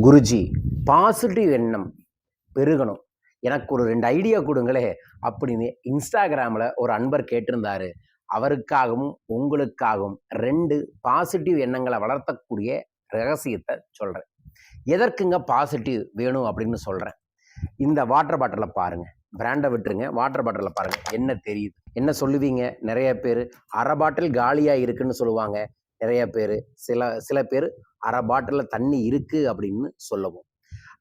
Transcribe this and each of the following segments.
Guruji positive எண்ணம் பெருகணும். எனக்கு ஒரு ரெண்டு ஐடியா கொடுங்களே அப்படின்னு இன்ஸ்டாகிராமில் ஒரு அன்பர் கேட்டிருந்தாரு. அவருக்காகவும் உங்களுக்காகவும் ரெண்டு பாசிட்டிவ் எண்ணங்களை வளர்த்தக்கூடிய ரகசியத்தை சொல்கிறேன் எதற்குங்க பாசிட்டிவ் வேணும் அப்படின்னு சொல்கிறேன் இந்த வாட்டர் பாட்டிலை பாருங்கள் பிராண்டை விட்டுருங்க. வாட்டர் பாட்டிலை பாருங்கள் என்ன தெரியுது? என்ன சொல்லுவீங்க? நிறைய பேர் அரை பாட்டில் காலியாக இருக்குன்னு சொல்லுவாங்க. நிறைய பேர். சில சில பேர் அரை பாட்டிலில் தண்ணி இருக்குது அப்படின்னு சொல்லவும்.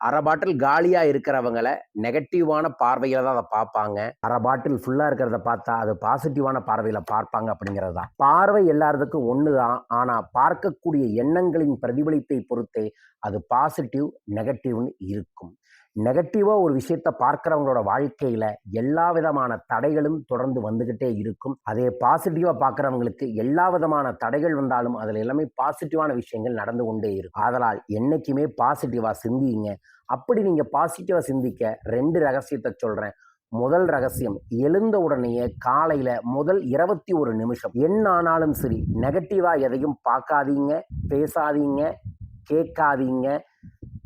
அரை பாட்டில் காலியாக இருக்கிறவங்கள நெகட்டிவான பார்வையில் தான் அதை பார்ப்பாங்க. அரை பாட்டில் ஃபுல்லாக இருக்கிறத பார்த்தா அது பாசிட்டிவான பார்வையில் பார்ப்பாங்க அப்படிங்கிறது தான். பார்வை எல்லாத்துக்கும் ஒன்று தான். ஆனால் பார்க்கக்கூடிய எண்ணங்களின் பிரதிபலிப்பை பொறுத்தே அது பாசிட்டிவ் நெகட்டிவ்னு இருக்கும். நெகட்டிவாக ஒரு விஷயத்த பார்க்குறவங்களோட வாழ்க்கையில் எல்லா விதமான தடைகளும் தொடர்ந்து வந்துக்கிட்டே இருக்கும். அதே பாசிட்டிவாக பார்க்குறவங்களுக்கு எல்லா விதமான தடைகள் வந்தாலும் அதில் எல்லாமே பாசிட்டிவான விஷயங்கள் நடந்து கொண்டே இருக்கும். அதனால் என்றைக்குமே பாசிட்டிவாக சிந்திங்க. அப்படி நீங்கள் பாசிட்டிவாக சிந்திக்க ரெண்டு ரகசியத்தை சொல்கிறேன் முதல் ரகசியம் எழுந்த உடனேயே காலையில் முதல் இருபத்தி ஒரு நிமிஷம். என்ன ஆனாலும் சரி நெகட்டிவா எதையும் பார்க்காதீங்க பேசாதீங்க கேட்காதீங்க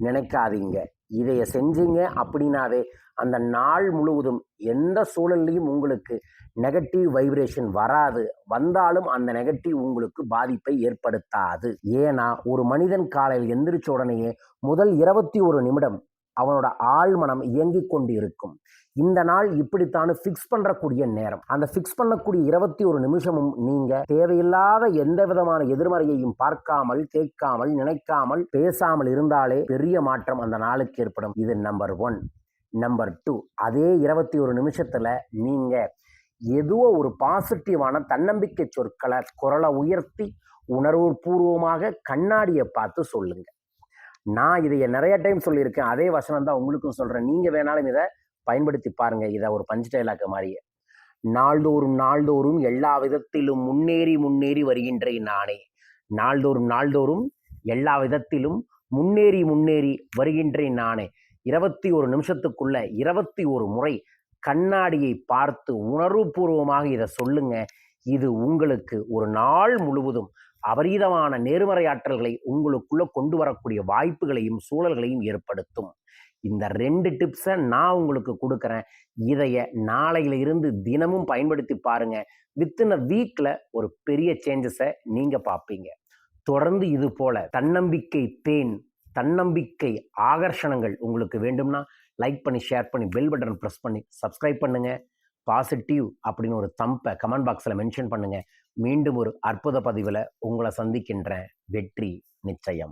நினைக்காதீங்க. இதைய செஞ்சீங்க அப்படின்னாவே அந்த நாள் முழுவதும் எந்த சூழல்லையும் உங்களுக்கு நெகட்டிவ் வைப்ரேஷன் வராது. வந்தாலும் அந்த நெகட்டிவ் உங்களுக்கு பாதிப்பை ஏற்படுத்தாது. ஏன்னா ஒரு மனிதன் காலையில் எந்திரிச்ச உடனேயே முதல் இருபத்தி ஒரு நிமிடம் அவனோட ஆழ்மனம் இயங்கிக் கொண்டு இருக்கும் இந்த நாள் இப்படித்தானு ஃபிக்ஸ் பண்ணக்கூடிய நேரம். அந்த ஃபிக்ஸ் பண்ணக்கூடிய இருபத்தி ஒரு நிமிஷமும் நீங்க தேவையில்லாத எந்த விதமான எதிர்மறையையும் பார்க்காமல் கேட்காமல் நினைக்காமல் பேசாமல் இருந்தாலே பெரிய மாற்றம் அந்த நாளுக்கு ஏற்படும். இது நம்பர் ஒன் நம்பர் டூ அதே இருபத்தி ஒரு நிமிஷத்துல நீங்க எதுவோ ஒரு பாசிட்டிவான தன்னம்பிக்கை சொற்களை குரலை உயர்த்தி உணர்வுபூர்வமாக கண்ணாடியை பார்த்து சொல்லுங்க. நான் இதை நிறைய டைம் சொல்லியிருக்கேன். அதே வசனம் தான் உங்களுக்கும் சொல்கிறேன் நீங்கள் வேணாலும் இதை பயன்படுத்தி பாருங்கள் இதை ஒரு பஞ்சு டைலாக்கு மாதிரியே நாள்தோறும் நாள்தோறும் எல்லா விதத்திலும் முன்னேறி முன்னேறி வருகின்றேன் நானே நாள்தோறும் நாள்தோறும் எல்லா விதத்திலும் முன்னேறி முன்னேறி வருகின்றேன் நானே இருபத்தி ஒரு நிமிஷத்துக்குள்ள இருபத்தி ஒரு முறை கண்ணாடியை பார்த்து உணர்வுபூர்வமாக இதை சொல்லுங்க. இது உங்களுக்கு ஒரு நாள் முழுவதும் அபரீதமான நேர்மறை ஆற்றல்களை உங்களுக்குள்ள கொண்டு வரக்கூடிய வாய்ப்புகளையும் சூழல்களையும் ஏற்படுத்தும். இந்த ரெண்டு டிப்ஸை நான் உங்களுக்கு கொடுக்குறேன். இதைய நாளையில இருந்து தினமும் பயன்படுத்தி பாருங்க. வித்தின் அ வீக்ல ஒரு பெரிய சேஞ்சஸை நீங்க பார்ப்பீங்க தொடர்ந்து இது போல தன்னம்பிக்கை தேன் தன்னம்பிக்கை ஆகர்ஷணங்கள் உங்களுக்கு வேண்டும்னா லைக் பண்ணி ஷேர் பண்ணி பெல் பட்டன் ப்ரெஸ் பண்ணி சப்ஸ்கிரைப் பண்ணுங்கள் பாசிட்டிவ் அப்படின்னு ஒரு தம்பை கமெண்ட் பாக்ஸில் மென்ஷன் பண்ணுங்கள் மீண்டும் ஒரு அற்புத பதிவில் உங்களை சந்திக்கின்ற வெற்றி நிச்சயம்.